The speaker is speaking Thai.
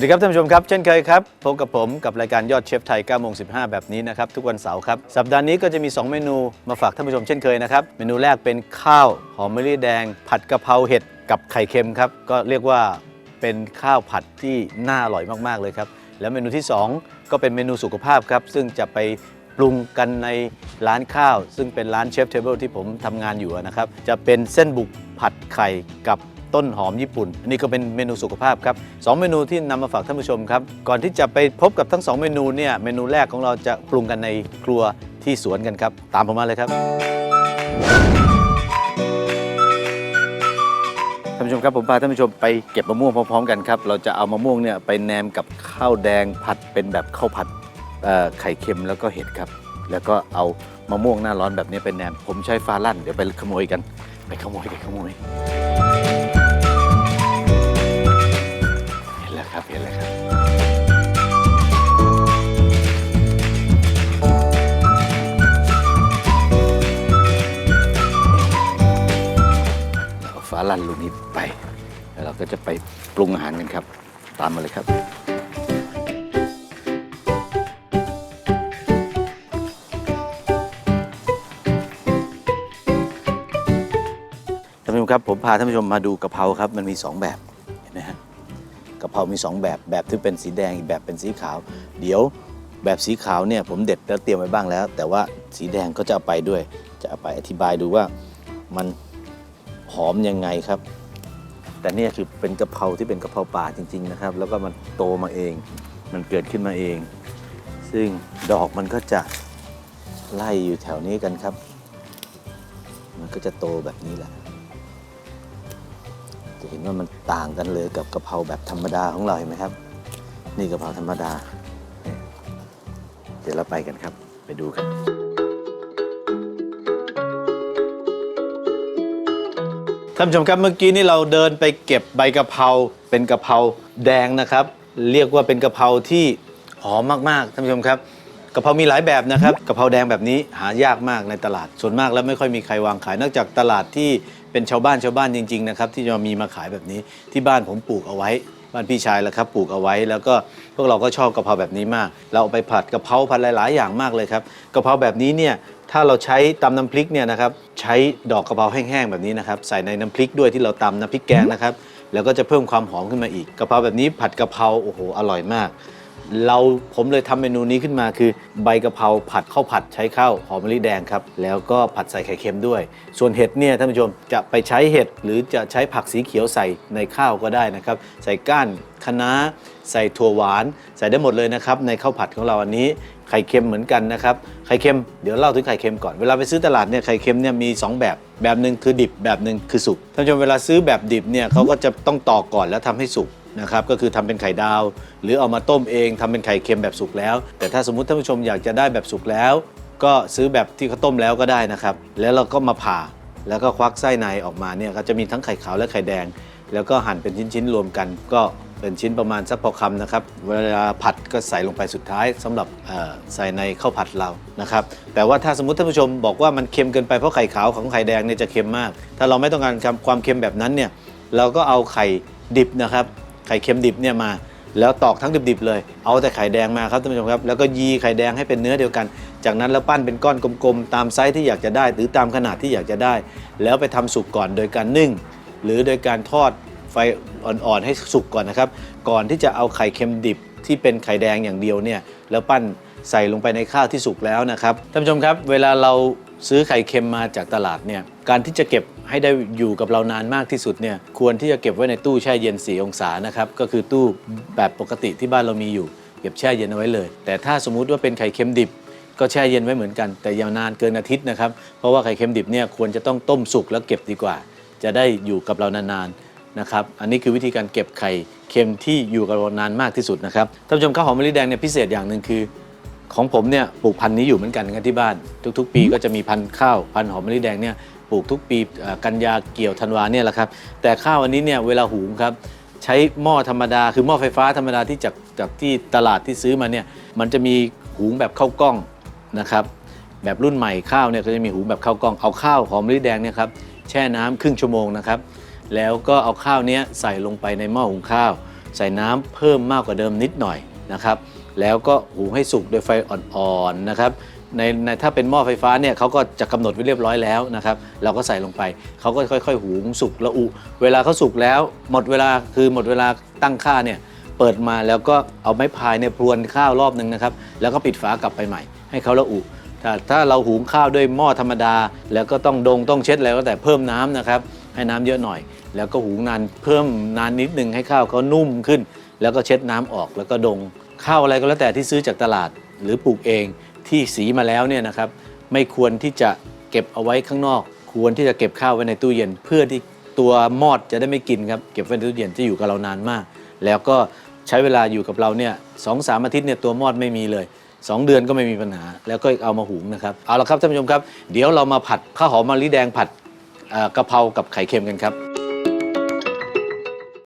วัสดีครับท่านผู้ชมครับ เช่นเคยครับพบกับผมกับรายการยอดเชฟไทย9โมง15 แบบนี้นะครับ ทุกวันเสาร์ครับ สัปดาห์นี้ก็จะมี 2 เมนูมาฝากท่านผู้ชมเช่นเคยนะครับ เมนูแรกเป็นข้าวหอมมะลิแดง ผัดกะเพราเห็ดกับไข่เค็มครับ ก็เรียกว่าเป็นข้าวผัดที่น่าอร่อยมากๆเลยครับ แล้วเมนูที่ 2 ก็เป็นเมนูสุขภาพครับซึ่งจะไปปรุงกันในร้านข้าว ซึ่งเป็นร้านเชฟเทเบิลที่ผมทำงานอยู่นะครับจะเป็นเส้นบุกผัดไข่กับ ต้นหอมญี่ปุ่น อันนี้ก็เป็นเมนูสุขภาพครับสองเมนูที่นำมาฝากท่านผู้ชมครับ ก่อนที่จะไปพบกับทั้งสองเมนูเนี่ยเมนูแรกของเราจะปรุงกันในครัวที่สวนกันครับ ตามผมมาเลยครับท่านผู้ชมครับผมพาท่านผู้ชมไปเก็บมะม่วงพร้อมๆกันครับเราจะเอามะม่วงเนี่ยไปแนมกับข้าวแดงผัดเป็นแบบข้าวผัดไข่เค็มแล้วก็เห็ดครับ แล้วก็เอามะม่วงหน้าร้อนแบบนี้ไปแนม ผมใช้ฟ้าลั่น เดี๋ยวไปขโมยกัน ไปขโมยไปขโมย ครับเห็นแล้วครับเอาฟ้าลั่นลูกนี้ไป แล้วเราก็จะไปปรุงอาหารกันครับ ตามมาเลยครับ ท่านผู้ชมครับผมพาท่านผู้ชมมาดูกะเพราครับ มันมี 2 แบบ กะเพรามี 2 แบบแบบที่เป็นสีแดงอีกแบบเป็นสีขาว เดี๋ยวแบบสีขาวเนี่ยผมเด็ดแล้วเตรียมไว้บ้างแล้ว แต่ว่าสีแดงก็จะเอาไปด้วย จะเอาไปอธิบายดูว่ามันหอมยังไงครับ แต่นี่คือเป็นกะเพราที่เป็นกะเพราป่าจริง ๆนะครับ แล้วก็มันโตมาเอง มันเกิดขึ้นมาเอง ซึ่งดอกมันก็จะไล่อยู่แถวนี้กันครับ มันก็จะโตแบบนี้แหละ จะเห็นว่ามันต่างกันเลยกับกะเพราแบบธรรมดาของเราเห็นไหมครับ นี่กะเพราธรรมดา เดี๋ยวเราไปกันครับ ไปดูกันท่านผู้ชมครับเมื่อกี้นี่เราเดินไปเก็บใบกะเพราเป็นกะเพราแดงนะครับ เรียกว่าเป็นกะเพราที่หอมมากๆท่านผู้ชมครับกะเพรามีหลายแบบนะครับกะเพราแดงแบบนี้หายากมากในตลาดส่วนมากแล้วไม่ค่อยมีใครวางขายนอกจากตลาดที่ เป็นชาวบ้านชาวบ้านจริง ๆ นะครับ ที่จะมีมาขายแบบนี้ที่บ้านผมปลูกเอาไว้ บ้านพี่ชายแล้วครับปลูกเอาไว้ แล้วก็พวกเราก็ชอบกะเพราแบบนี้มาก เราเอาไปผัดกะเพราผัดหลายๆ อย่างมากเลยครับกะเพราแบบนี้เนี่ยถ้าเราใช้ตำน้ำพริกเนี่ยนะครับใช้ดอกกะเพราแห้งๆแบบนี้นะครับใส่ในน้ำพริกด้วยที่เราตำน้ำพริกแกงนะครับแล้วก็จะเพิ่มความหอมขึ้นมาอีกกะเพราแบบนี้ผัดกะเพราโอ้โหอร่อยมาก เราผมเลยทำเมนูนี้ขึ้นมาคือ ใบกะเพราผัดข้าวผัดใช้ข้าวหอมมะลิแดงครับ แล้วก็ผัดใส่ไข่เค็มด้วย ส่วนเห็ดเนี่ยท่านผู้ชมจะไปใช้เห็ดหรือจะใช้ผักสีเขียวใส่ในข้าวก็ได้นะครับ ใส่ก้านคะน้าใส่ถั่วหวาน ใส่ได้หมดเลยนะครับ ในข้าวผัดของเราอันนี้ไข่เค็มเหมือนกันนะครับไข่เค็มเดี๋ยวเล่าถึงไข่เค็มก่อนเวลาไปซื้อตลาดเนี่ยไข่เค็มเนี่ยมีสองแบบแบบหนึ่งคือดิบแบบหนึ่งคือสุกท่านผู้ชมเวลาซื้อแบบดิบเนี่ยเขาก็จะต้องตอกก่อนแล้วทำให้สุก นะครับก็คือทำเป็นไข่ดาว หรือเอามาต้มเองทำเป็นไข่เค็มแบบสุกแล้ว แต่ถ้าสมมุติท่านผู้ชมอยากจะได้แบบสุกแล้ว ก็ซื้อแบบที่เขาต้มแล้วก็ได้นะครับ แล้วเราก็มาผ่าแล้วก็ควักไส้ในออกมาเนี่ยก็จะมีทั้งไข่ขาวและไข่แดง แล้วก็หั่นเป็นชิ้นๆรวมกัน ก็เป็นชิ้นประมาณสักพอคำนะครับ เวลาผัดก็ใส่ลงไปสุดท้ายสำหรับใส่ในข้าวผัดเรานะครับ แต่ว่าถ้าสมมติท่านผู้ชมบอกว่ามันเค็มเกินไปเพราะไข่ขาวของไข่แดงเนี่ยจะเค็มมาก ถ้าเราไม่ต้องการความเค็มแบบนั้นเนี่ยเราก็เอาไข่ดิบนะครับ ไข่เค็มดิบเนี่ยมา แล้วตอกทั้งดิบๆเลย เอาแต่ไข่แดงมาครับท่านผู้ชมครับแล้วก็ยีไข่แดงให้เป็นเนื้อเดียวกัน จากนั้นแล้วปั้นเป็นก้อนกลมๆ ตามไซส์ที่อยากจะได้ หรือตามขนาดที่อยากจะได้ แล้วไปทำสุกก่อนโดยการนึ่ง หรือโดยการทอดไฟอ่อนๆให้สุกก่อนนะครับ ก่อนที่จะเอาไข่เค็มดิบที่เป็นไข่แดงอย่างเดียวเนี่ยแล้วปั้นใส่ลงไปในข้าวที่สุกแล้วนะครับท่านผู้ชมครับ เวลาเราซื้อไข่เค็มมาจากตลาดเนี่ยการที่จะเก็บ ให้ได้อยู่กับเรานานมากที่สุดเนี่ยควรที่จะเก็บไว้ในตู้แช่เย็น 4 องศานะครับก็คือตู้แบบปกติที่บ้านเรามีอยู่ เก็บแช่เย็นเอาไว้เลย แต่ถ้าสมมุติว่าเป็นไข่เค็มดิบ ก็แช่เย็นไว้เหมือนกัน แต่ย่านานเกินอาทิตย์นะครับเพราะว่าไข่เค็มดิบเนี่ยควรจะต้องต้มสุกแล้วเก็บดีกว่า จะได้อยู่กับเรานานๆนะครับอันนี้คือวิธีการเก็บไข่เค็มที่อยู่กับเรานานมากที่สุดนะครับท่านผู้ชมข้าวหอมมะลิแดงเนี่ยพิเศษอย่างหนึ่งคือของผมเนี่ยปลูกพันธุ์นี้อยู่เหมือนกันครับที่บ้าน ทุก ๆ ปีก็จะมีพันธุ์ข้าวพันธุ์หอมมะลิแดงเนี่ย ปลูกทุกปีกันยาเกี่ยวธันวาเนี่ยแหละครับ แต่ข้าวอันนี้เนี่ยเวลาหุงครับใช้หม้อธรรมดา คือหม้อไฟฟ้าธรรมดาที่จากจากที่ตลาดที่ซื้อมาเนี่ยมันจะมีหุงแบบข้าวกล้องนะครับแบบรุ่นใหม่ข้าวเนี่ยก็จะมีหุงแบบข้าวกล้องเอาข้าวหอมมะลิแดงเนี่ยครับแช่น้ำครึ่งชั่วโมงนะครับแล้วก็เอาข้าวเนี้ยใส่ลงไปในหม้อหุงข้าว ใส่น้ำเพิ่มมากกว่าเดิมนิดหน่อยนะครับแล้วก็หุงให้สุกโดยไฟอ่อนๆนะครับ ในในถ้าเป็นหม้อไฟฟ้าเนี่ยเขาก็จะกำหนดไว้เรียบร้อยแล้วนะครับ เราก็ใส่ลงไป เขาก็ค่อย ๆ หุงสุกละอุ เวลาเขาสุกแล้ว หมดเวลาคือหมดเวลาตั้งค่าเนี่ยเปิดมาแล้วก็เอาไม้พายเนี่ยพรวนข้าวรอบหนึ่งนะครับ แล้วก็ปิดฝากลับไปใหม่ ให้เขาละอุถ้าถ้าเราหุงข้าวด้วยหม้อธรรมดา แล้วก็ต้องดงต้องเช็ดแล้วแต่เพิ่มน้ำนะครับให้น้ำเยอะหน่อย แล้วก็หุงนานเพิ่มนานนิดนึงให้ข้าวเขานุ่มขึ้น แล้วก็เช็ดน้ำออกแล้วก็ดงข้าวอะไรก็แล้วแต่ที่ซื้อจากตลาดหรือปลูกเอง ที่สีมาแล้วเนี่ยนะครับไม่ควรที่จะเก็บเอาไว้ข้างนอก ควรที่จะเก็บข้าวไว้ในตู้เย็น เพื่อที่ตัวมอดจะได้ไม่กินครับเก็บไว้ในตู้เย็นจะอยู่กับเรานานมาก แล้วก็ใช้เวลาอยู่กับเราเนี่ยสองสามอาทิตย์เนี่ยตัวมอดไม่มีเลย 2 เดือนก็ไม่มีปัญหา แล้วก็เอามาหุงนะครับเอาละครับท่านผู้ชมครับ เดี๋ยวเรามาผัดข้าวหอมมะลิแดงผัดเอ่อกะเพรากับไข่เค็มกันครับ